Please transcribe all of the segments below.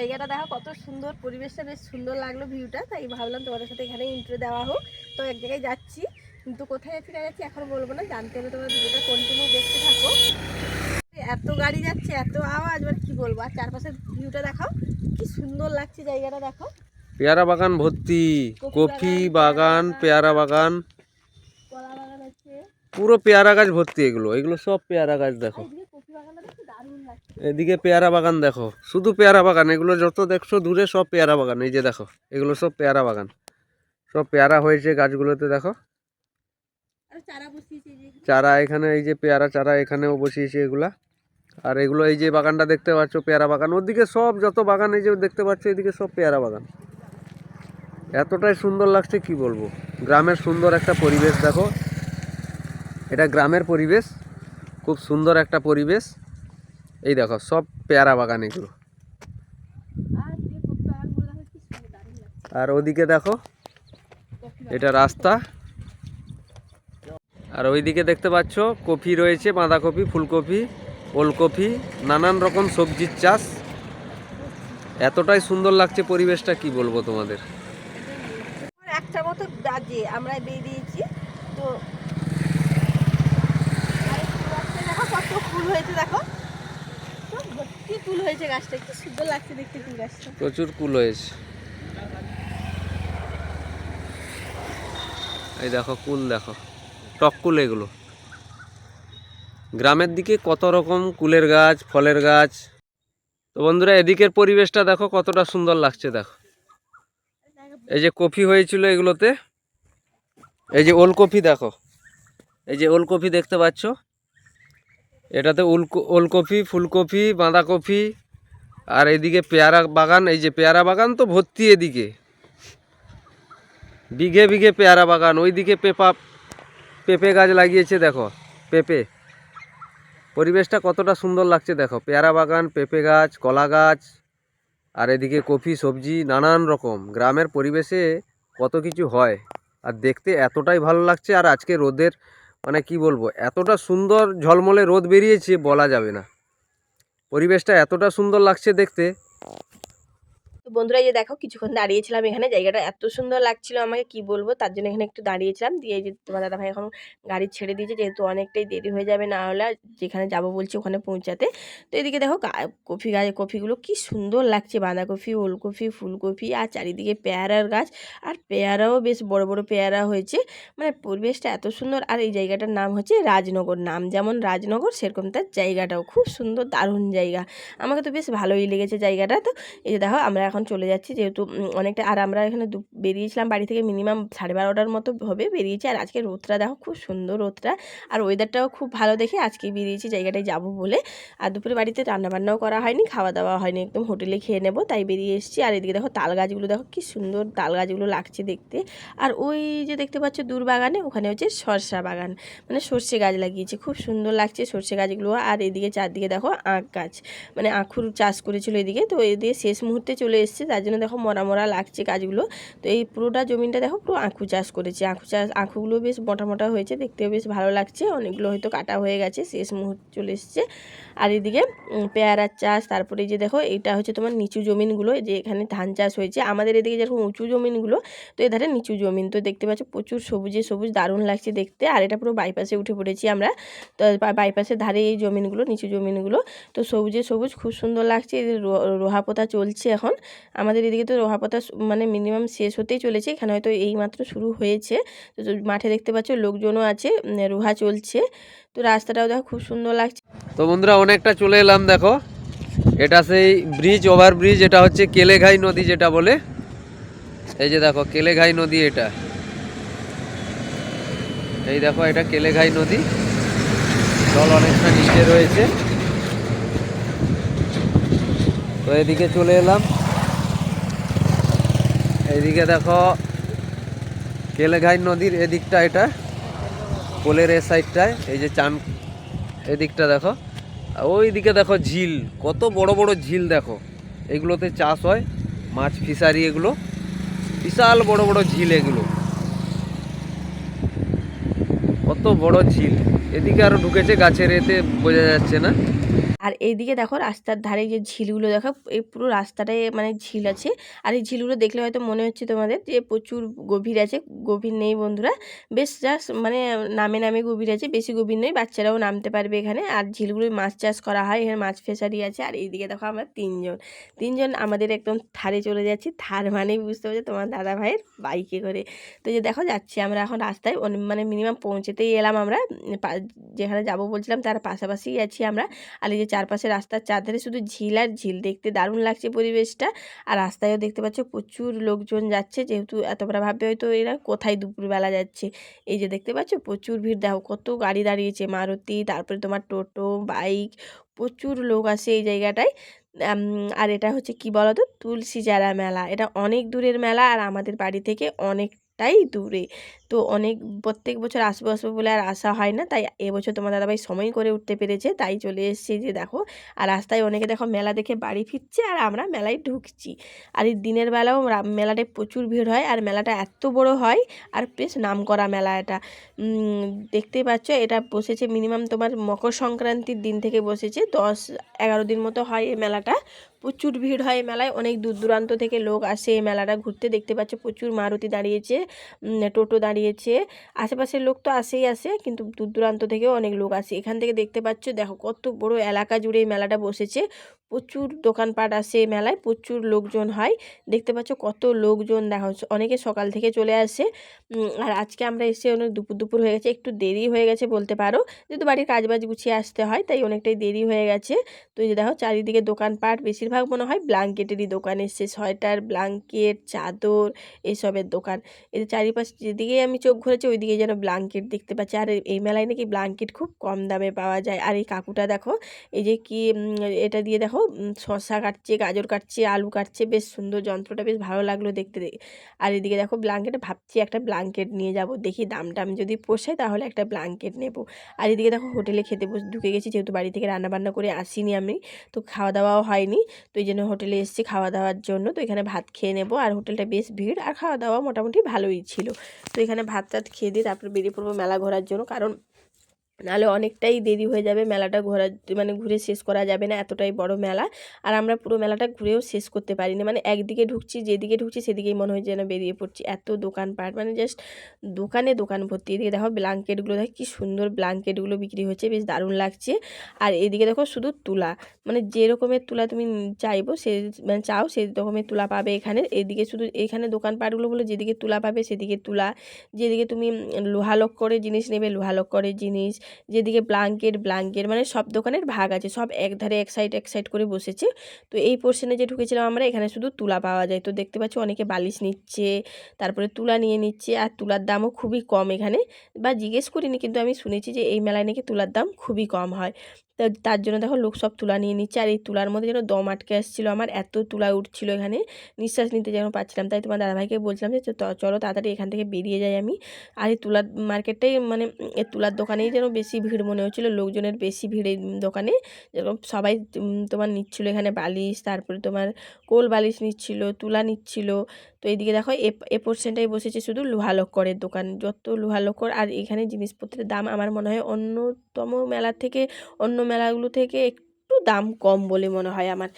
জায়গাটা দেখো কত সুন্দর পরিবেশটা বেশ সুন্দর লাগল ভিউটা তাই ভাবলাম তোমাদের সাথে এখানে ইন্ট্রো দেওয়া হোক। তো এক জায়গায় যাচ্ছি। কিন্তু কোথায় যাচ্ছি না যাচ্ছি এখন বলব না জানতে হলে তোমরা ভিডিওটা কন্টিনিউ দেখতে থাকো। এত গাড়ি যাচ্ছে এত আওয়াজ মানে কি বলব? আর চারপাশের ভিউটা দেখাও কি সুন্দর লাগছে জায়গাটা দেখো। পেয়ারা বাগান ভর্তি। কফি বাগান পেয়ারা বাগান। পুরো পেয়ারা গাছ ভর্তি এগুলো। এগুলো সব পেয়ারা গাছ দেখো। কফি বাগানটা এদিকে পেয়ারা বাগান দেখো। শুধু পেয়ারা বাগান, এগুলো যত দেখছ দূরে সব পেয়ারা বাগান। এই যে দেখো, এগুলো সব পেয়ারা বাগান। সব পেয়ারা হয়েছে গাছগুলোতে, দেখো। চারা এখানে, এই যে পেয়ারা চারা এখানেও বসিয়েছে এগুলা। আর এগুলো এই যে বাগানটা দেখতে পাচ্ছ, পেয়ারা বাগান। ওদিকে সব যত বাগান, এই যে দেখতে পাচ্ছ, এদিকে সব পেয়ারা বাগান। এতটাই সুন্দর লাগছে, কি বলব? গ্রামের সুন্দর একটা পরিবেশ, দেখো। এটা গ্রামের পরিবেশ, খুব সুন্দর একটা পরিবেশ। এই দেখো, সব পেয়ারা বাগান এগুলো। আর ওদিকে দেখো, এটা রাস্তা। আর ওইদিকে দেখতে পাচ্ছ, কপি রয়েছে, বাঁধাকপি, ফুলকপি, ওলকপি, নানান রকম সবজির চাষ। এতটাই সুন্দর লাগছে পরিবেশটা, কি বলব তোমাদের? একটা মতো বাজে আমরা বেরিয়েছি, তো ফুল হয়েছে, দেখো। প্রচুর কুল হয়েছে। এই দেখো, কুল দেখো, টক কুল এগুলো। গ্রামের দিকে কত রকম কুলের গাছ, ফলের গাছ। তো বন্ধুরা, এদিকের পরিবেশটা দেখো, কতটা সুন্দর লাগছে, দেখো। এই যে কফি হয়েছিল এগুলোতে, এই যে ওলকপি দেখো, এই যে ওলকপি দেখতে পাচ্ছ। এটাতে ওলকপি, ফুলকপি, বাঁধাকপি, আর এদিকে পেয়ারা বাগান, এই যে পেয়ারা বাগান তো ভর্তি এদিকে। বিঘে বিঘে পেয়ারা বাগান, ওইদিকে পেপা, পেঁপে গাছ লাগিয়েছে, দেখো, পেঁপে। পরিবেশটা কতটা সুন্দর লাগছে, দেখো, পেয়ারা বাগান, পেঁপে গাছ, কলা গাছ, আর এদিকে কফি সবজি, নানান রকম। গ্রামের পরিবেশে কত কিছু হয়, আর দেখতে এতটাই ভালো লাগছে, আর আজকে রোদের মানে কি বলব, এতটা সুন্দর ঝলমলে রোদ বেরিয়েছে বলা যাবে না। পরিবেশটা এতটা সুন্দর লাগছে দেখতে। তো বন্ধুরা যে দেখো, কিছুক্ষণ দাঁড়িয়েছিলাম এখানে। জায়গাটা এত সুন্দর লাগছিল আমাকে, কি বলব? তার জন্য এখানে একটু দাঁড়িয়েছিলাম। দিয়ে যে তোমার দাদা ভাই এখন গাড়ি ছেড়ে দিয়েছে, যেহেতু অনেকটাই দেরি হয়ে যাবে, না হলে যেখানে যাব বলছি ওখানে পৌঁছাতে। তো এদিকে দেখো কফি গাছ, কফিগুলো কি সুন্দর লাগছে। বাঁধাকপি, ওলকপি, ফুলকপি, আর চারিদিকে পেয়ারার গাছ। আর পেয়ারাও বেশ বড় বড় পেয়ারা হয়েছে। মানে পরিবেশটা এত সুন্দর। আর এই জায়গাটার নাম হচ্ছে রাজনগর। নাম যেমন রাজনগর, সেরকম তার জায়গাটাও। খুব সুন্দর, দারুণ জায়গা। আমাকে তো বেশ ভালোই লেগেছে জায়গাটা। তো এই দেখো, আমরা এখন চলে যাচ্ছি যেহেতু অনেকটা, আর আমরা এখানে বেরিয়েছিলাম বাড়ি থেকে মিনিমাম সাড়ে বারোটার মতো হবে বেরিয়েছি। আর আজকে রোদটা দেখো, খুব সুন্দর রোদটা। আর ওয়েদারটাও খুব ভালো দেখে আজকে বেরিয়েছি জায়গাটায় যাব বলে। আর দুপুরে বাড়িতে রান্নাবান্নাও করা হয়নি খাওয়া দাওয়া হয়নি, একদম হোটেলে খেয়ে নেব, তাই বেরিয়ে এসেছি। আর এদিকে দেখো, তাল গাছগুলো দেখো, কি সুন্দর তাল গাছগুলো লাগছে দেখতে। আর ওই যে দেখতে পাচ্ছ দূর বাগানে ওখানে হচ্ছে সরষা বাগান। মানে সর্ষে গাছ লাগিয়েছে, খুব সুন্দর লাগছে সর্ষে গাছগুলো। আর এদিকে চারদিকে দেখো আখ গাছ। মানে আখুর চাষ করেছিল এদিকে, তো এদিকে শেষ মুহূর্তে চলে এসেছে, তার জন্য দেখো মরা মরা লাগছে গাছগুলো। তো এই পুরোটা জমিনটা দেখো পুরো আখু চাষ করেছে। আখু চাষ, আখুগুলো বেশ মোটা মোটা হয়েছে, দেখতেও বেশ ভালো লাগছে। অনেকগুলো হয়তো কাটা হয়ে গেছে, শেষ মুহূর্ত চলে এসছে। আর এদিকে পেয়ারার চাষ, তারপরে যে দেখো এটা হচ্ছে তোমার নিচু জমিনগুলো যে এখানে ধান চাষ হয়েছে। আমাদের এদিকে যেরকম উঁচু জমিনগুলো, তো এধারে নিচু জমিন। তো দেখতে পাচ্ছ প্রচুর সবুজে, সবুজ দারুণ লাগছে দেখতে। আর এটা পুরো বাইপাসে উঠে পড়েছি আমরা। তো বাইপাসের ধারে এই জমিনগুলো, নিচু জমিনগুলো। তো সবুজে সবুজ, খুব সুন্দর লাগছে। এই যে রো- রোহা পোতা চলছে এখন। আমাদের এদিকে তো রোহা পোতা মানে মিনিমাম শেষ হতেই চলেছে। এখানে হয়তো এই মাত্র শুরু হয়েছে। তো মাঠে দেখতে পাচ্ছ লোকজনও আছে রোহা চলছে। তো রাস্তাটাও দেখো খুব সুন্দর লাগছে। তো বন্ধুরা, অনেকটা চলে এলাম দেখো। এটা সেই ব্রিজ ওভার ব্রিজ এটা হচ্ছে কেলেঘাই নদী যেটা বলে। এই যে দেখো, কেলেঘাই নদী এটা। এই দেখো, এটা কেলেঘাই নদী। জল অনেকটা নিচে রয়েছে। তো এদিকে চলে এলাম। এইদিকে দেখো কেলেঘাই নদীর এদিকটা এটা, কোলের এ সাইডটায়, এই যে চান এদিকটা দেখো। ওই দিকে দেখো ঝিল, কত বড় বড় ঝিল দেখো। এগুলোতে চাষ হয়, মাছ, ফিশারি এগুলো, বিশাল বড় বড় ঝিল এগুলো। কত বড় ঝিল। এদিকে আরও ঢুকেছে গাছের এতে, বোঝা যাচ্ছে না। আর এইদিকে দেখো রাস্তার ধারে যে ঝিলগুলো, দেখো এই পুরো রাস্তাটায় মানে ঝিল আছে। আর এই ঝিলগুলো দেখলে হয়তো মনে হচ্ছে তোমাদের যে প্রচুর গভীর আছে। গভীর নেই বন্ধুরা। বেশ জাস্ট মানে নামে নামে গভীর আছে, বেশি গভীর নয়, বাচ্চারাও নামতে পারবে এখানে। আর ঝিলগুলোয় মাছ চাষ করা হয়, এখানে মাছ ফেসারি আছে। আর এইদিকে দেখো আমরা তিনজন। তিনজন আমাদের একদম থারে চলে যাচ্ছি। থার মানেই বুঝতে পারছ তোমার দাদা ভাইয়ের বাইকে করে। তো যে দেখো যাচ্ছি আমরা এখন রাস্তায়। মানে মিনিমাম পৌঁছেতেই এলাম আমরা। যেখানে যাব বলছিলাম তার পাশাপাশি আছি আমরা। আর এই যে চারপাশে রাস্তার চারধারে শুধু ঝিল আর ঝিল। দেখতে দারুণ লাগছে পরিবেশটা। আর রাস্তায়ও দেখতে পাচ্ছ প্রচুর লোকজন যাচ্ছে। যেহেতু এত বড় ভাববে হয়তো এরা কোথায় দুপুরবেলা যাচ্ছে। এই যে দেখতে পাচ্ছ প্রচুর ভিড়। দেখো কত গাড়ি দাঁড়িয়েছে, মারুতি, তারপরে তোমার টোটো, বাইক, প্রচুর লোক আসে এই জায়গাটায়। আর এটা হচ্ছে কি বলতো? তুলসী চারা মেলা। এটা অনেক দূরের মেলা আর আমাদের বাড়ি থেকে অনেকটাই দূরে। তো অনেক, প্রত্যেক বছর আসব আসব বলে আর আসা হয় না। তাই এবছর তোমার দাদাভাই সময় করে উঠতে পেরেছে, তাই চলে এসেছি যে দেখো, আর রাস্তায় অনেকে দেখো মেলা দেখে বাড়ি ফিরছে আর আমরা মেলায় ঢুকছি। আর এই দিনের বেলাও মেলাটায় প্রচুর ভিড় হয় আর মেলাটা এত বড় হয় আর বেশ নামকরা মেলা এটা। দেখতেই পাচ্ছ এটা বসেছে মিনিমাম তোমার মকর সংক্রান্তির দিন থেকে বসেছে, দশ, এগারো দিন মতো হয় এই মেলাটা। প্রচুর ভিড় হয় মেলায়, অনেক দূর দূরান্ত থেকে লোক আসে এই মেলাটা ঘুরতে। দেখতে পাচ্ছ প্রচুর মারুতি দাঁড়িয়েছে টোটো টোটো দাঁড়িয়েছে। আশেপাশের লোক তো আসেই আসে, কিন্তু দূর দূরান্ত থেকেও অনেক লোক আসে। এখান থেকে দেখতে পাচ্ছ, দেখো কত বড় এলাকা জুড়ে মেলাটা বসেছে। প্রচুর দোকানপাট আসে মেলায়, প্রচুর লোকজন হয়। দেখতে পাচ্ছ কত লোকজন দেখা অনেকে সকাল থেকে চলে আসে। আর আজকে আমরা এসে অনেক দুপুর দুপুর হয়ে গেছে। একটু দেরি হয়ে গেছে বলতে পারো। যেহেতু বাড়ির কাজ বাজ গুছিয়ে আসতে হয়, তাই অনেকটাই দেরি হয়ে গেছে। তো যে দেখো চারিদিকে দোকানপাট, বেশিরভাগ মনে হয় ব্ল্যাঙ্কেটেরই দোকান এসছে। সোয়েটার ব্ল্যাঙ্কেট চাদর এইসবের দোকান। যে চারিপাশে যেদিকে চোখ ঘুরেছি, ওইদিকে যেন ব্ল্যাঙ্কেট দেখতে পাচ্ছি। আর এই- মেলায় নাকি ব্ল্যাঙ্কেট খুব কম দামে পাওয়া যায়। আর এই কাকুটা দেখো, এই যে কি এটা দিয়ে দেখো শসা কাটছে, গাজর কাটছে, আলু কাটছে, বেশ সুন্দর যন্ত্রটা, বেশ ভালো লাগল দেখতে আর এদিকে দেখো ব্ল্যাঙ্কেট ভাবছি একটা ব্ল্যাঙ্কেট নিয়ে যাব, দেখি দাম টাম যদি পোষায় তাহলে একটা ব্ল্যাঙ্কেট নেব। আর এদিকে দেখো হোটেলে খেতে বস, ঢুকে গেছি, যেহেতু বাড়ি থেকে রান্না বান্না করে আসিনি আমি, তো খাওয়া দাওয়াও হয়নি। তো এই জন্য হোটেলে এসেছি খাওয়া দাওয়ার জন্য। তো এখানে ভাত খেয়ে নেব। আর হোটেলটা বেশ ভিড়, আর খাওয়া দাওয়া মোটামুটি ভালোই ছিল। তো এখানে ভাত টাত খেয়ে দিয়ে তারপরে বেরিয়ে পড়ব মেলা ঘোরার জন্য। কারণ নাহলে অনেকটাই দেরি হয়ে যাবে মেলাটা ঘোরার মানে ঘুরে শেষ করা যাবে না, এতটাই বড় মেলা। আর আমরা পুরো মেলাটা ঘুরেও শেষ করতে পারিনি। মানে একদিকে ঢুকছি, যেদিকে ঢুকছি সেদিকেই মনে হয় যেন বেরিয়ে পড়ছি। এত দোকানপাট মানে জাস্ট দোকানে দোকান ভর্তি। এদিকে দেখো ব্ল্যাঙ্কেটগুলো, দেখো কি সুন্দর ব্ল্যাঙ্কেটগুলো বিক্রি হচ্ছে, বেশ দারুণ লাগছে। আর এদিকে দেখো শুধু তুলা মানে যে রকমের তুলা তুমি চাইব সে মানে চাও সেই রকমের তুলা পাবে এখানে। এদিকে শুধু এখানে দোকানপাটগুলো বলে যেদিকে তুলা পাবে সেদিকে তুলা। যেদিকে তুমি লোহালক করে জিনিস নেবে লোহালক করে জিনিস। যেদিকে ব্লাঙ্কেট ব্লাঙ্কেট মানে সব দোকানের ভাগ আছে, সব এক ধারে এক সাইড এক সাইড করে বসেছে। তো এই পোর্শনে যে ঢুকেছিলাম আমরা, এখানে শুধু তুলা পাওয়া যায়। তো দেখতে পাচ্ছি অনেকে বালিশ নিচ্ছে, তারপরে তুলা নিয়ে নিচ্ছে, আর তুলার দামও খুবই কম এখানে। বা জিজ্ঞেস করিনি, কিন্তু আমি শুনেছি যে এই মেলায় নাকি তুলার দাম খুবই কম হয়। তো তার জন্য দেখো লোক সব তুলা নিয়ে নিচ্ছে। আর এই তুলার মধ্যে যেন দম আটকে আসছিল। আমার এত তুলা উঠছিল এখানে। নিঃশ্বাস নিতে যেন পাচ্ছিলাম তাই তোমার দাদাভাইকে বলছিলাম যে চলো তাড়াতাড়ি এখান থেকে বেরিয়ে যাই আমি। আর এই তুলার মার্কেটটাই মানে এই তুলার দোকানেই যেন বেশি ভিড় মনে হচ্ছিল। লোকজনের বেশি ভিড় এই দোকানে। যেরকম সবাই তোমার নিচ্ছিল এখানে বালিশ, তারপরে তোমার কোল বালিশ নিচ্ছিল, তুলা নিচ্ছিল। তো এইদিকে দেখো এ পোর্শনটাই বসেছে শুধু লোহালক্করের দোকান। যত লোহালক্কর আর এখানে জিনিসপত্রের দাম আমার মনে হয় অন্যতম মেলার থেকে, অন্য মেলাগুলো থেকে একটু দাম কম বলে মনে হয় আমার।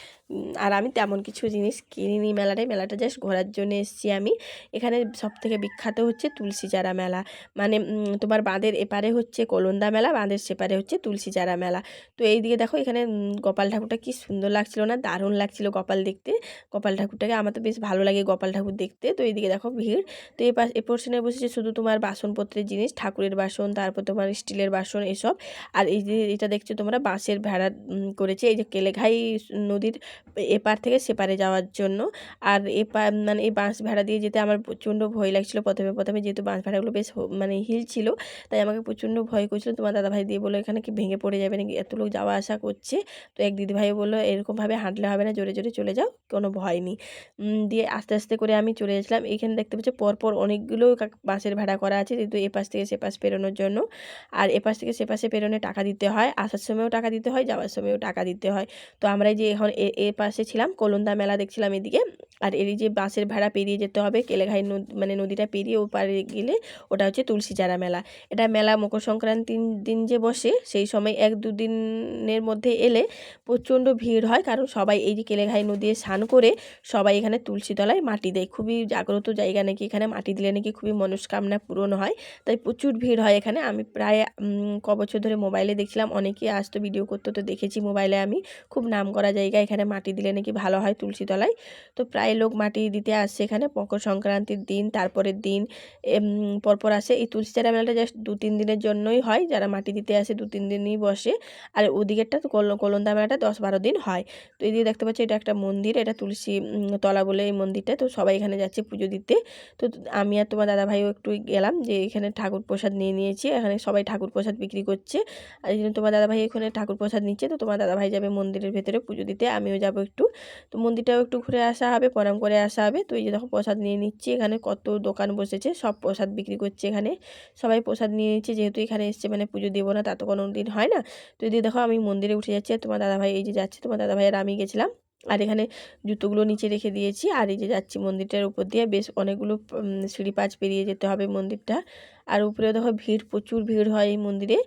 আর আমি তেমন কিছু জিনিস কিনিনি মেলাটায় মেলাটা জাস্ট ঘোরার জন্য এসেছি আমি। এখানে সব থেকে বিখ্যাত হচ্ছে তুলসী চারা মেলা। মানে তোমার বাঁধের এপারে হচ্ছে কলন্দা মেলা, বাঁধের সেপারে হচ্ছে তুলসী চারা মেলা। তো এই দিকে দেখো, এখানে গোপাল ঠাকুরটা কি সুন্দর লাগছিল না? দারুণ লাগছিল গোপাল দেখতে। গোপাল ঠাকুরটাকে আমার তো বেশ ভালো লাগে গোপাল ঠাকুর দেখতে। তো এইদিকে দেখো ভিড়। তো এই পাশ এ পোর্শনে বসেছে শুধু তোমার বাসনপত্রের জিনিস, ঠাকুরের বাসন, তারপর তোমার স্টিলের বাসন, এসব। আর এই যে, এটা দেখছ তোমরা, বাঁশের ভেড়া করেছে। এই যে কেলেঘাই নদীর এপার থেকে সেপারে যাওয়ার জন্য। আর এপার মানে এই বাঁশ ভেড়া দিয়ে যেতে আমার প্রচণ্ড ভয় লাগছিল। প্রথমে প্রথমে যেহেতু বাঁশ ভেড়াগুলো বেশ মানে হিল ছিল, তাই আমাকে প্রচণ্ড ভয় করছিল। তোমার দাদাভাই দিয়ে বলল, এখানে কি ভেঙে পড়ে যাবে নাকি? এত লোক যাওয়া আসা করছে। তো এক দিদিভাই বলল, এরকমভাবে হাঁটলে হবে না, জোরে জোরে চলে যাও, কোনো ভয় নেই। দিয়ে আস্তে আস্তে করে আমি চলে গেছিলাম এখানে দেখতে পাচ্ছি, পরপর অনেকগুলো বাঁশের ভেড়া করা আছে, যেহেতু এপাশ থেকে সেপাশ পেরোনোর জন্য। আর এপাশ থেকে সেপাশে পেরোনে টাকা দিতে হয়, আসার সময়ও টাকা দিতে হয়, যাওয়ার সময়ও টাকা দিতে হয়। তো আমরা যে এখন এ পাশে ছিলাম কলন্দা মেলা দেখছিলাম এদিকে। আর এর যে বাঁশের ভাড়া পেরিয়ে যেতে হবে, কেলেঘাই নদ মানে নদীটা পেরিয়ে ওপারে গেলে ওটা হচ্ছে তুলসী চারা মেলা। এটা মেলা মকর সংক্রান্তির দিন যে বসে, সেই সময় এক দু দিনের মধ্যে এলে প্রচণ্ড ভিড় হয়, কারণ সবাই এই যে কেলেঘাই নদী স্নান করে সবাই এখানে তুলসী তলায় মাটি দেয়। খুবই জাগ্রত জায়গা নাকি এখানে, মাটি দিলে নাকি খুবই মনস্কামনা পূরণ হয়, তাই প্রচুর ভিড় হয় এখানে। আমি প্রায় ক বছর ধরে মোবাইলে দেখছিলাম, অনেকেই আসতো ভিডিও করতো, তো দেখেছি মোবাইলে আমি, খুব নাম করা জায়গা, এখানে মাটি দিলে নাকি ভালো হয় তুলসী তলায়। তো প্রায় লোক মাটি দিতে আসছে এখানে। মকর সংক্রান্তির দিন, তারপরের দিন পরপর আসে। এই তুলসী চারা মেলাটা জাস্ট দু তিন দিনের জন্যই হয়। যারা মাটি দিতে আসে দু তিন দিনই বসে। আর ওদিকেরটা কলন্দা মেলাটা দশ বারো দিন হয়। তো এদিকে দেখতে পাচ্ছি এটা একটা মন্দির। এটা তুলসী তলা বলে এই মন্দিরটা। তো সবাই এখানে যাচ্ছে পুজো দিতে। তো আমি আর তোমার দাদা ভাইও একটু গেলাম যে এখানে ঠাকুর প্রসাদ নিয়ে নিয়েছি। এখানে সবাই ঠাকুর প্রসাদ বিক্রি করছে। আর এই জন্য তোমার দাদা ভাই এখানে ঠাকুর প্রসাদ নিচ্ছে। তো তোমার দাদা ভাই যাবে মন্দিরের ভেতরে পুজো দিতে। আমিও যাব একটু। তো মন্দিরটাও একটু ঘুরে আসা হবে। প্রণাম করে আসা হবে। তো এই যে দেখো প্রসাদ নিয়ে নিচ্ছি। এখানে কত দোকান বসেছে, সব প্রসাদ বিক্রি করছে এখানে। সবাই প্রসাদ নিয়ে নিচ্ছে, যেহেতু এখানে এসছে মানে পুজো দেবো না, তা তো কোনো দিন হয় না। তো এই দেখো আমি মন্দিরে উঠে যাচ্ছি আর তোমার দাদাভাই এই যে যাচ্ছে, তোমার দাদা ভাই আর আমি গেছিলাম। আর এখানে জুতোগুলো নিচে রেখে দিয়েছি। আর এই যে যাচ্ছি মন্দিরটার উপর দিয়ে, বেশ অনেকগুলো সিঁড়ি পাঁচ পেরিয়ে যেতে হবে মন্দিরটা। আর উপরে দেখো ভিড়, প্রচুর ভিড় হয় এই মন্দিরে।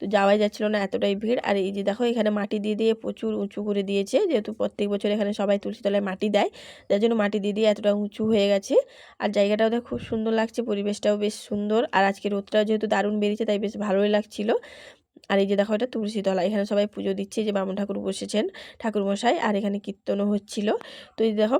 তো যাওয়াই যাচ্ছিল না এতটাই ভিড়। আর এই যে দেখো এখানে মাটি দিয়ে দিয়ে প্রচুর উঁচু করে দিয়েছে। যেহেতু প্রত্যেক বছর এখানে সবাই তুলসী তলায় মাটি দেয় যার জন্য মাটি দিয়ে দিয়ে এতটা উঁচু হয়ে গেছে। আর জায়গাটাও দেখো খুব সুন্দর লাগছে, পরিবেশটাও বেশ সুন্দর। আর আজকে রোদটাও যেহেতু দারুণ বেরিয়েছে, তাই বেশ ভালোই লাগছিল। আর এই যে দেখো এটা তুলসী তলা এখানে সবাই পুজো দিচ্ছে যে বামুন ঠাকুর বসেছেন ঠাকুর মশাই আর এখানে কীর্তনও হচ্ছিল। তো এই দেখো,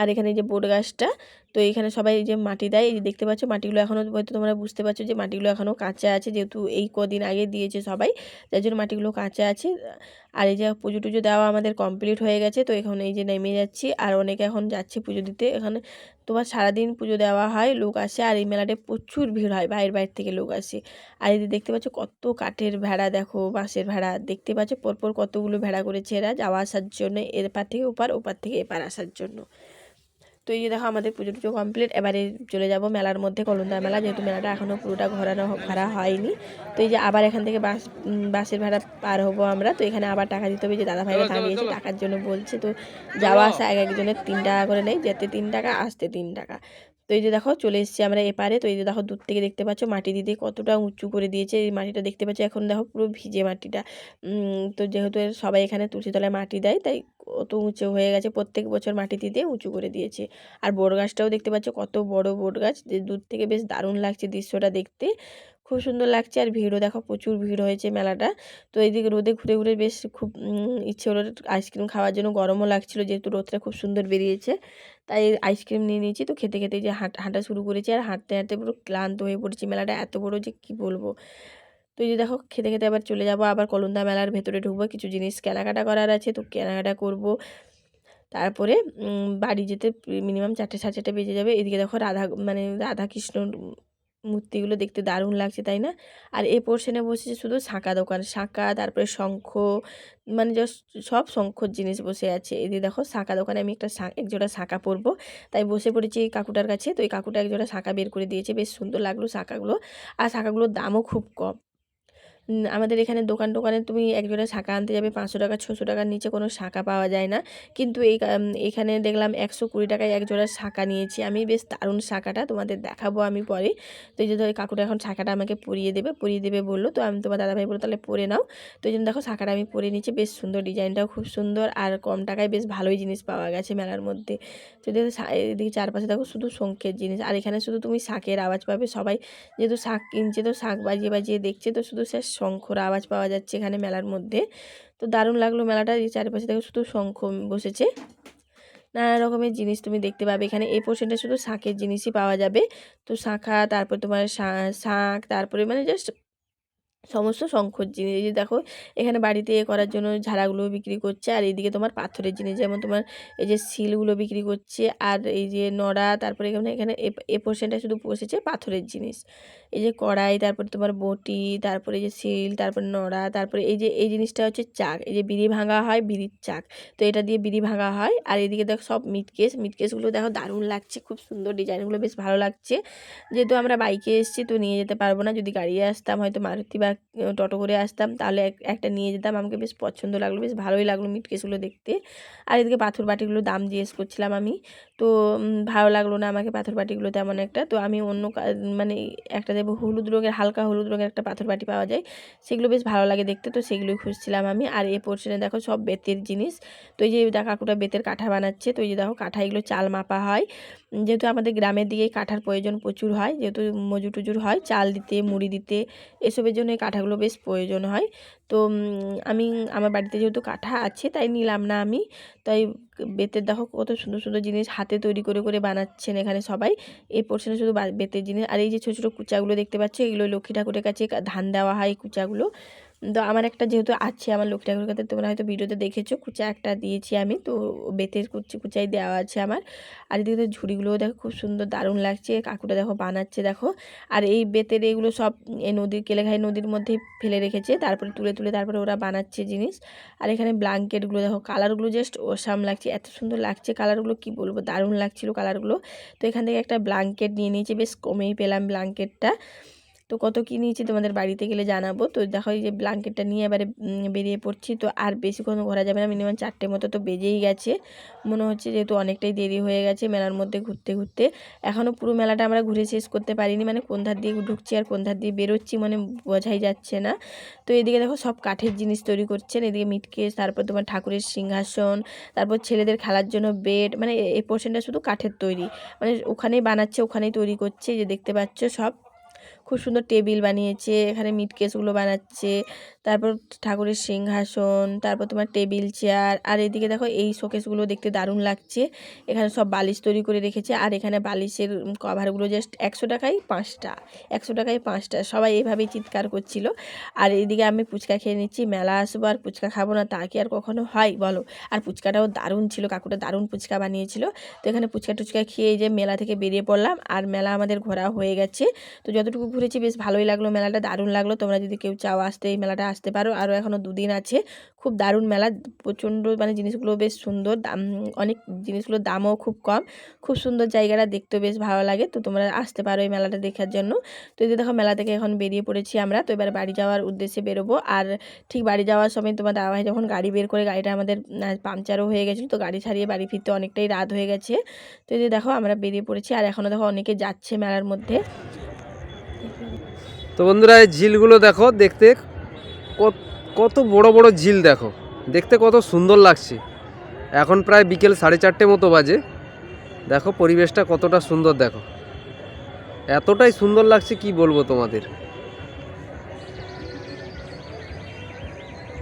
আর এখানে যে বোট গাছটা তো এখানে সবাই যে মাটি দেয়, এই যে দেখতে পাচ্ছ মাটিগুলো এখনও হয়তো তোমরা বুঝতে পারছ যে মাটিগুলো এখনও কাঁচা আছে যেহেতু এই কদিন আগে দিয়েছে সবাই, যার জন্য মাটিগুলো কাঁচা আছে। আর এই যে পুজো টুজো দেওয়া আমাদের কমপ্লিট হয়ে গেছে, তো এখন এই যে নেমে যাচ্ছি। আর অনেকে এখন যাচ্ছে পুজো দিতে। এখানে তোমার সারাদিন পুজো দেওয়া হয়, লোক আসে, আর এই মেলাটায় প্রচুর ভিড় হয়, বাইরে বাইরে থেকে লোক আসে। আর যে দেখতে পাচ্ছ কত কাঠের ভেড়া, দেখো বাঁশের ভেড়া। দেখতে পাচ্ছ পরপর কতগুলো ভেড়া করেছে এরা যাওয়া আসার জন্য, এপার থেকে ওপার ওপার থেকে এপার আসার জন্য। তো এই যে দেখো আমাদের পুজো টুজো কমপ্লিট এবারে চলে যাব মেলার মধ্যে কলন্দা মেলা যেহেতু মেলাটা এখনও পুরোটা ঘোরানো ঘোরা হয়নি। তো এই যে আবার এখান থেকে বাস বাসের ভাড়া পার হব আমরা তো এখানে আবার টাকা দিতে হবে যে দাদা ভাইরা দাঁড়িয়েছে টাকার জন্য বলছে তো যাওয়া আসা এক একজনের তিন টাকা করে নেয় যেতে তিন টাকা আসতে তিন টাকা। তো এই যে দেখো চলে এসেছি আমরা এপারে। তো এই যে দেখো দূর থেকে দেখতে পাচ্ছ মাটি দিতে কতটা উঁচু করে দিয়েছে। এই মাটিটা দেখতে পাচ্ছ এখন দেখো পুরো ভিজে মাটিটা। তো যেহেতু সবাই এখানে তুলসী তলায় মাটি দেয়, তাই কত উঁচু হয়ে গেছে। প্রত্যেক বছর মাটি দিতে উঁচু করে দিয়েছে। আর বট গাছটাও দেখতে পাচ্ছ কত বড় বট গাছ দূর থেকে বেশ দারুণ লাগছে দৃশ্যটা দেখতে। খুব সুন্দর লাগছে আর ভিড়ও, দেখো প্রচুর ভিড় হয়েছে মেলাটা। তো এইদিকে রোদে ঘুরে ঘুরে বেশ খুব ইচ্ছে হলো আইসক্রিম খাওয়ার জন্য, গরমও লাগছিল যেহেতু রোদটা খুব সুন্দর বেরিয়েছে। তাই আইসক্রিম নিয়ে নিয়েছি, তো খেতে খেতে যে হাঁটা হাঁটা শুরু করেছি আর হাঁটতে হাঁটতে পুরো ক্লান্ত হয়ে পড়েছি মেলাটা, এত বড় যে কি বলব। তো এই যে দেখো, খেতে খেতে আবার চলে যাব, আবার কলন্দা মেলার ভেতরে ঢুকবো, কিছু জিনিস কেনাকাটা করার আছে, তো কেনাকাটা করব। তারপরে বাড়ি যেতে মিনিমাম চারটে সাড়ে চারটে বেজে যাবে, এদিকে দেখো রাধা মানে রাধা কৃষ্ণর মূর্তিগুলো দেখতে দারুণ লাগছে, তাই না? আর এ পোর্শনে বসেছে শুধু শাঁখা দোকান, শাঁখা, তারপরে শঙ্খ মানে জাস্ট সব শঙ্খর জিনিস বসে আছে। এদিকে দেখো, শাঁখা দোকানে আমি একটা এক জোড়া শাঁখা পরবো। তাই বসে পড়েছি এই কাকুটার কাছে। তো এই কাকুটা এক জোড়া শাঁখা বের করে দিয়েছে। বেশ সুন্দর লাগল শাঁখাগুলো। আর শাঁখাগুলোর দামও খুব কম। আমাদের এখানে দোকান টোকানে তুমি একজোড়া শাঁখা আনতে যাবে পাঁচশো টাকা, ছশো টাকার নিচে কোনো শাঁখা পাওয়া যায় না। কিন্তু এই এখানে দেখলাম একশো কুড়ি টাকায় এক জোড়া শাঁখা নিয়েছি আমি। বেশ দারুণ শাঁখাটা, তোমাদের দেখাবো আমি পরে। তো এই যে ধর, কাকুটা এখন শাঁখাটা আমাকে পরিয়ে দেবে পরিয়ে দেবে বলল। তো আমি, তোমার দাদাভাই বলল, তাহলে পরে নাও। তো এই জন্য দেখো, শাঁখাটা আমি পরে নিচ্ছি বেশ সুন্দর ডিজাইনটাও খুব সুন্দর আর কম টাকায় বেশ ভালোই জিনিস পাওয়া গেছে মেলার মধ্যে। তো দেখো এদিকে চারপাশে দেখো শুধু শঙ্খের জিনিস। আর এখানে শুধু তুমি শাঁখের আওয়াজ পাবে সবাই। যেহেতু শাঁখ কিনছে তো শাঁখ বাজিয়ে বাজিয়ে দেখছে, তো শুধু সে শঙ্খর আওয়াজ পাওয়া যাচ্ছে এখানে মেলার মধ্যে। তো দারুণ লাগল মেলাটা, এই চারপাশে দেখো শুধু শঙ্খ বসেছে। নানা রকমের জিনিস তুমি দেখতে পাবে। এখানে এই পোর্শনটা শুধু শাঁখের জিনিসই পাওয়া যাবে। তো শাঁখা, তারপর তোমার শাঁখ তারপরে মানে জাস্ট সমস্ত শঙ্খর জিনিস। এই যে দেখো, এখানে বাড়িতে এ করার জন্য ঝাড়াগুলো বিক্রি করছে। আর এইদিকে তোমার পাথরের জিনিস, যেমন তোমার এই যে শিলগুলো বিক্রি করছে। আর এই যে নড়া, তারপরে এখানে এখানে এ পোর্শনটা শুধু বসেছে পাথরের জিনিস। এই যে কড়াই, তারপরে তোমার বটি, তারপরে এই যে শিল তারপরে নড়া, তারপরে এই যে, এই জিনিসটা হচ্ছে চাক। এই যে বিড়ি ভাঙা হয় বিড়ির চাক। তো এটা দিয়ে বিড়ি ভাঙা হয়। আর এদিকে দেখো সব মিট কেস মিট কেসগুলো দেখো দারুণ লাগছে, খুব সুন্দর ডিজাইনগুলো বেশ ভালো লাগছে। যেহেতু আমরা বাইকে এসেছি তো নিয়ে যেতে পারব না। যদি গাড়ি আসতাম, হয়তো মারুতি বা টোটো করে আসতাম, তাহলে এক- একটা নিয়ে যেতাম। আমাকে বেশ পছন্দ লাগল, বেশ ভালোই লাগল মিট কেসগুলো দেখতে। আর এদিকে পাথর বাটিগুলো দাম জিজ্ঞেস করছিলাম আমি। তো ভালো লাগল না আমাকে পাথর বাটিগুলো তেমন একটা। তো আমি অন্য মানে একটা দেবো। হলুদ রঙের, হালকা হলুদ রঙের একটা পাথর বাটি পাওয়া যায়। সেগুলো বেশ ভালো লাগে দেখতে, তো সেগুলোই খুঁজছিলাম আমি। আর এই পোর্শনে দেখো সব বেতের জিনিস। তো এই যে কাকুটা বেতের কাঠা বানাচ্ছে, তো এই যে দেখো কাঠা এগুলো চাল মাপা হয়। যেহেতু আমাদের গ্রামের দিকে কাঠার প্রয়োজন প্রচুর হয়, যেহেতু মজুর টুজুর হয়, চাল দিতে, মুড়ি দিতে, এসবের জন্য এই কাঠাগুলো বেশ প্রয়োজন হয়। তো আমি, আমার বাড়িতে যেহেতু কাঠা আছে, তাই নিলাম না আমি। তাই বেতের দেখো কত সুন্দর সুন্দর জিনিস হাতে তৈরি করে করে বানাচ্ছেন এখানে সবাই। এই পোর্শনে শুধু বেতের জিনিস। আর এই যে ছোটো ছোটো কুচাগুলো দেখতে পাচ্ছ এগুলো লক্ষ্মী ঠাকুরের কাছে ধান দেওয়া হয় এই কুচাগুলো। তো আমার একটা যেহেতু আছে আমার লক্ষ্মী ঠাকুরের কাছে তোমরা হয়তো ভিডিওতে দেখেছ, কুচা একটা দিয়েছি আমি, তো বেতের কুচি, কুচাই দেওয়া আছে আমার। আর এদিকে ঝুড়িগুলোও দেখো খুব সুন্দর দারুণ লাগছে, কাকুটা দেখো বানাচ্ছে দেখো। আর এই বেতের এগুলো সব এই নদীর, কেলেঘাই নদীর মধ্যে ফেলে রেখেছে, তারপরে তুলে তুলে তারপরে ওরা বানাচ্ছে জিনিস। আর এখানে ব্ল্যাঙ্কেটগুলো দেখো, কালারগুলো জাস্ট ওসাম লাগছে, এত সুন্দর লাগছে কালারগুলো, কি বলব, দারুণ লাগছিল কালারগুলো। তো এখান থেকে একটা ব্ল্যাঙ্কেট নিয়ে নিয়েছি, বেশ কমেই পেলাম ব্ল্যাঙ্কেটটা। তো কত কী নিয়েছি তোমাদের বাড়িতে গেলে জানাব। তো দেখো এই যে ব্ল্যাঙ্কেটটা নিয়ে এবারে বেরিয়ে পড়ছি। তো আর বেশিক্ষণ ঘোরা যাবে না। মিনিমাম চারটে মতো তো বেজেই গেছে। মনে হচ্ছে যেহেতু অনেকটাই দেরি হয়ে গেছে মেলার মধ্যে ঘুরতে ঘুরতে। এখনও পুরো মেলাটা আমরা ঘুরে শেষ করতে পারিনি। মানে কোন ধার দিয়ে ঢুকছি আর কোন ধার দিয়ে বেরোচ্ছি মানে বোঝাই যাচ্ছে না। তো এদিকে দেখো সব কাঠের জিনিস তৈরি করছেন। এদিকে মিটকেস তারপর তোমার ঠাকুরের সিংহাসন, তারপর ছেলেদের খেলার জন্য বেড মানে এ- পোর্শনটা শুধু কাঠের তৈরি। মানে ওখানেই বানাচ্ছে, ওখানেই তৈরি করছে। যে দেখতে পাচ্ছ সব। খুব সুন্দর টেবিল বানিয়েছে, এখানে মিট কেসগুলো বানাচ্ছে, তারপর ঠাকুরের সিংহাসন, তারপর তোমার টেবিল চেয়ার আর এদিকে দেখো এই শোকেসগুলো দেখতে দারুণ লাগছে। এখানে সব বালিশ তৈরি করে রেখেছে, আর এখানে বালিশের কভারগুলো জাস্ট একশো টাকায় পাঁচটা, একশো টাকায় পাঁচটা, সবাই এইভাবেই চিৎকার করছিল। আর এদিকে আমি ফুচকা খেয়ে নিচ্ছি, মেলা আসব আর ফুচকা খাব না, তা কি আর কখনো হয় বলো? আর ফুচকাটাও দারুণ ছিল, কাকুটা দারুণ ফুচকা বানিয়েছিল। তো এখানে ফুচকা টুচকা খেয়ে যে মেলা থেকে বেরিয়ে পড়লাম, আর মেলা আমাদের ঘোরা হয়ে গেছে। তো যতটুকু ঘুরেছি, বেশ ভালোই লাগল মেলাটা, দারুণ লাগল। তোমরা যদি কেউ চাও আসতে এই মেলাটা আসতে পারো। আরও এখনও দুদিন আছে। খুব দারুণ মেলা, প্রচণ্ড মানে জিনিসগুলো বেশ সুন্দর, দাম, অনেক জিনিসগুলোর দামও খুব কম। খুব সুন্দর জায়গাটা দেখতেও বেশ ভালো লাগে। তো তোমরা আসতে পারো এই মেলাটা দেখার জন্য। তো এই দেখো, মেলা থেকে এখন বেরিয়ে পড়েছি আমরা। তো এবার বাড়ি যাওয়ার উদ্দেশ্যে বেরোবো। আর ঠিক বাড়ি যাওয়ার সময় তোমার দাদাভাই যখন গাড়ি বের করে, গাড়িটা আমাদের পাংচারও হয়ে গেছিল। তো গাড়ি ছাড়িয়ে বাড়ি ফিরতে অনেকটাই রাত হয়ে গেছে। তো এই দেখো, আমরা বেরিয়ে পড়েছি। আর এখনও দেখো, অনেকে যাচ্ছে মেলার মধ্যে। তো বন্ধুরা, এই ঝিলগুলো দেখো, দেখতে কত- বড় বড় ঝিল দেখো। দেখতে কত সুন্দর লাগছে। এখন প্রায় বিকেল সাড়ে চারটে মতো বাজে। দেখো, পরিবেশটা কতটা সুন্দর দেখো। এতটাই সুন্দর লাগছে, কি বলব তোমাদের?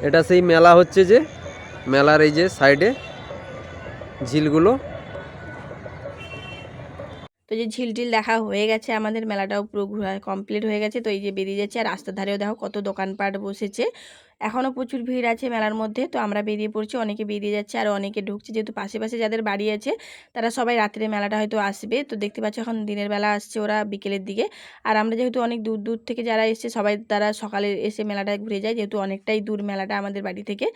এটা সেই মেলা হচ্ছে যে, মেলার এই যে সাইডে ঝিলগুলো। তো যে ঝিল ঝিল দেখা হয়ে গেছে, আমাদের মেলাটাও পুরো ঘোরা কমপ্লিট হয়ে গেছে। তো এই যে বেরিয়ে যাচ্ছে আর রাস্তার ধারেও দেখো কত দোকানপাট বসেছে। এখনও প্রচুর ভিড় আছে মেলার মধ্যে, তো আমরা বেরিয়ে পড়ছি, অনেকে বেরিয়ে যাচ্ছে আর অনেকে ঢুকছে। যেহেতু পাশে পাশে যাদের বাড়ি আছে, তারা সবাই রাত্রে মেলাটা হয়তো আসবে। তো দেখতে পাচ্ছ এখন দিনের বেলা আসছে ওরা বিকেলের দিকে। আর আমরা যেহেতু অনেক দূর দূর থেকে যারা এসছে, সবাই তারা সকালে এসে মেলাটায় ঘুরে যায়, যেহেতু অনেকটাই দূর মেলাটা আমাদের বাড়ি থেকে।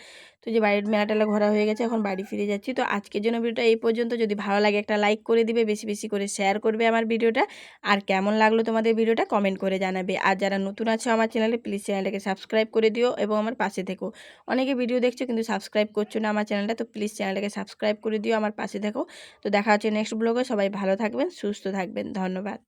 তো যে বাড়ির মেলাটা ঘোরা হয়ে গেছে, এখন বাড়ি ফিরে যাচ্ছি। তো আজকের জন্য ভিডিওটা এই পর্যন্ত। যদি ভালো লাগে একটা লাইক করে দিবে, বেশি বেশি করে শেয়ার করবে আমার ভিডিওটা। আর কেমন লাগল তোমাদের ভিডিওটা কমেন্ট করে জানাবে। আর যারা নতুন আছো আমার চ্যানেলে, প্লিজ চ্যানেলটাকে সাবস্ক্রাইব করে দিও এবং আমার পাশে থেকো। অনেকে ভিডিও দেখছ কিন্তু সাবস্ক্রাইব করছ না আমার চ্যানেলটা তো প্লিজ চ্যানেলটাকে সাবস্ক্রাইব করে দিও আমার পাশে থেকো। তো দেখা হচ্ছে নেক্সট ব্লগে সবাই ভালো থাকবেন, সুস্থ থাকবেন, ধন্যবাদ।